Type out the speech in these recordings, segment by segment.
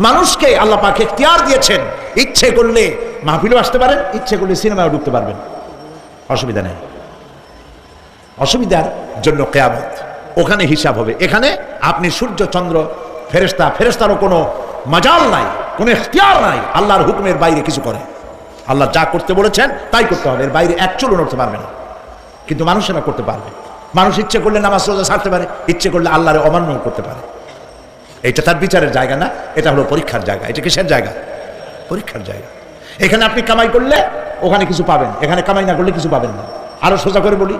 মানুষকে আল্লাহ পাক এখতিয়ার দিয়েছেন, ইচ্ছে করলে মাহফিলও আসতে পারেন, ইচ্ছে করলে সিনেমাও ঢুকতে পারবেন। অসুবিধা নেই। অসুবিধার জন্য কেয়ামত, ওখানে হিসাব হবে। এখানে আপনি সূর্য, চন্দ্র ফেরেস্তা ফেরেস্তারও কোনো মাজাল নাই, কোনো এখতিয়ার নাই, আল্লাহর হুকুমের বাইরে কিছু করে। আল্লাহ যা করতে বলেছেন, তাই করতে হবে। এর বাইরে এক চুলও নড়তে পারবে না। কিন্তু মানুষেরা করতে পারবে। মানুষ ইচ্ছে করলে নামাজ রোজা ছাড়তে পারে, ইচ্ছে করলে আল্লাহরে অমান্য করতে পারে। এটা তার বিচারের জায়গা না, এটা হলো পরীক্ষার জায়গা, এটা কিসের জায়গা? পরীক্ষার জায়গা। এখানে আপনি কামাই করলে ওখানে কিছু পাবেন, এখানে কামাই না করলে কিছু পাবেন না। আরও সোজা করে বলি,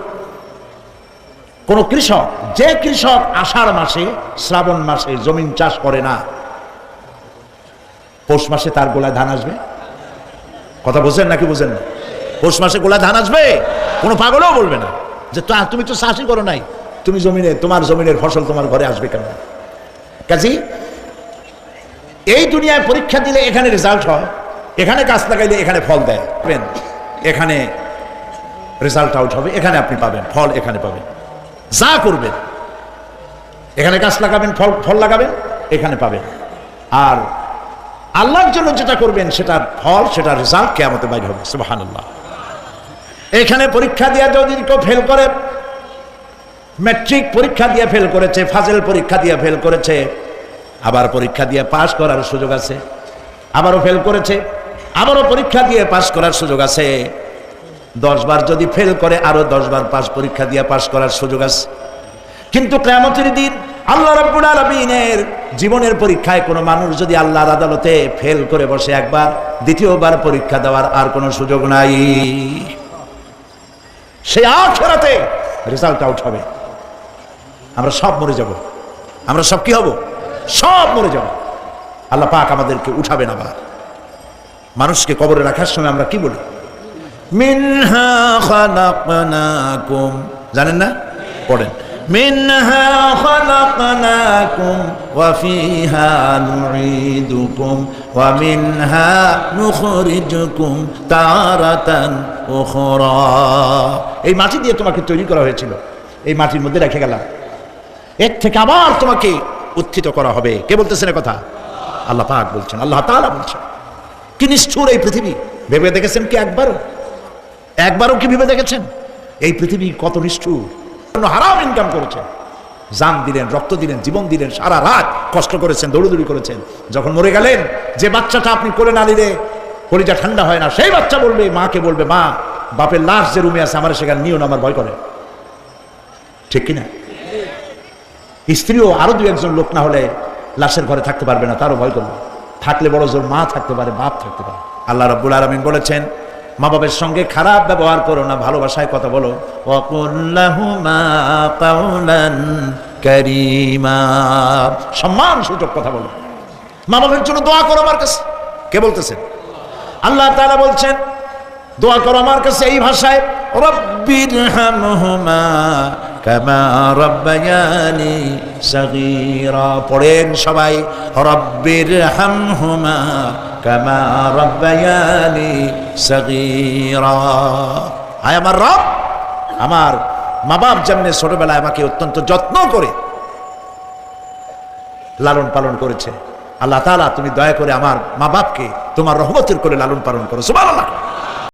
কোন কৃষক, যে কৃষক আষাঢ় মাসে, শ্রাবণ মাসে জমিন চাষ করে না, পৌষ মাসে তার গোলায় ধান আসবে? কথা বুঝেন নাকি বুঝেন না? পৌষ মাসে গোলায় ধান আসবে? কোনো পাগলও বলবে না যে তুমি তো চাষই করো নাই, তুমি জমিনে, তোমার জমিনের ফসল তোমার ঘরে আসবে কেন? কাজী, এই দুনিয়ায় পরীক্ষা দিলে এখানে রেজাল্ট হয়, এখানে গাছ লাগাইলে এখানে ফল দেয়। এখানে রেজাল্ট আউট হবে, এখানে আপনি পাবেন, ফল এখানে পাবেন। যা করবেন, এখানে গাছ লাগাবেন, ফল ফল লাগাবেন, এখানে পাবেন। আর আল্লাহর জন্য যেটা করবেন, সেটার ফল, সেটার রেজাল্ট কেমতে বাইর হবে, সুবহানাল্লাহ। এখানে পরীক্ষা দিয়ে যদি কেউ ফেল করে ম্যাট্রিক পরীক্ষা দিয়ে ফেল করেছে ফাজেল পরীক্ষা দিয়ে ফেল করেছে। আবার পরীক্ষা দিয়ে পাশ করার সুযোগ আছে। আবারও ফেল করেছে, আবারও পরীক্ষা দিয়ে পাশ করার সুযোগ আছে। দশ বার যদি ফেল করে আরও দশ বার পাস পরীক্ষা দিয়ে পাশ করার সুযোগ আছে। কিন্তু কেমতের দিন আল্লাহ রাব্বুল আলামিনের জীবনের পরীক্ষায় কোনো মানুষ যদি আল্লাহর আদালতে ফেল করে বসে একবার, দ্বিতীয়বার পরীক্ষা দেওয়ার আর কোনো সুযোগ নাই। সে আখেরাতে রেজাল্ট আউট হবে। আমরা সব মরে যাব। আমরা সব কি হব? সব মরে যাব। আল্লাহ পাক আমাদেরকে উঠাবেন আবার। মানুষকে কবরে রাখার সময় আমরা কি বলি? জানেন না? পড়েন। ওয়া এই মাটি দিয়ে তোমাকে তৈরি করা হয়েছিল। এই মাটির মধ্যে রেখে গেলাম। এর থেকে আবার তোমাকে উত্থিত করা হবে। কে বলতেছেন কথা? আল্লাহ পাক বলছেন, আল্লাহ তাআলা বলছেন। কি নিষ্ঠুর এই পৃথিবী? ভেবে দেখেছেন কি একবারও? একবারও কি ভেবে দেখেছেন? এই পৃথিবী কত নিষ্ঠুর হারাম ইনকাম করেছেন জান দিলেন, রক্ত দিলেন, জীবন দিলেন, সারা রাত কষ্ট করেছেন, দৌড়দৌড়ি করেছেন। যখন মরে গেলেন, যে বাচ্চাটা আপনি করে না নিলে কলিজা ঠান্ডা হয় না, সেই বাচ্চা বলবে, মাকে বলবে, মা, বাপের লাশ যে রুমে আছে, আমার সেখানে নিও না, আমার ভয় করে। ঠিক কিনা? স্ত্রীও আরও দু একজন লোক না হলে লাশের ঘরে থাকতে পারবে না, তারও ভয় করবে। থাকলে বড় জোর মা থাকতে পারে, বাপ থাকতে পারে। আল্লাহ রব্বুল আলমিন বলেছেন মা বাবার সঙ্গে খারাপ ব্যবহার করো না, ভালোবাসায় কথা বলো। সম্মান সূচক কথা বলো। মা বাবার জন্য দোয়া করো আমার কাছে। কে বলতেছেন আল্লাহ তাআলা বলছেন, দোয়া করো আমার কাছে এই ভাষায় রব্বির কামা রব্বায়ানি সগীরা। পড়েন সবাই, রব্বির হামহুমা কামা রব্বায়ানি সগীরা। আয় আমার রব, আমার মা বাপ যেমনি ছোটবেলায় আমাকে অত্যন্ত যত্ন করে লালন পালন করেছে। আল্লাহ তাআলা, তুমি দয়া করে আমার মা বাপকে তোমার রহমতের করে লালন পালন করো। সুবহানাল্লাহ।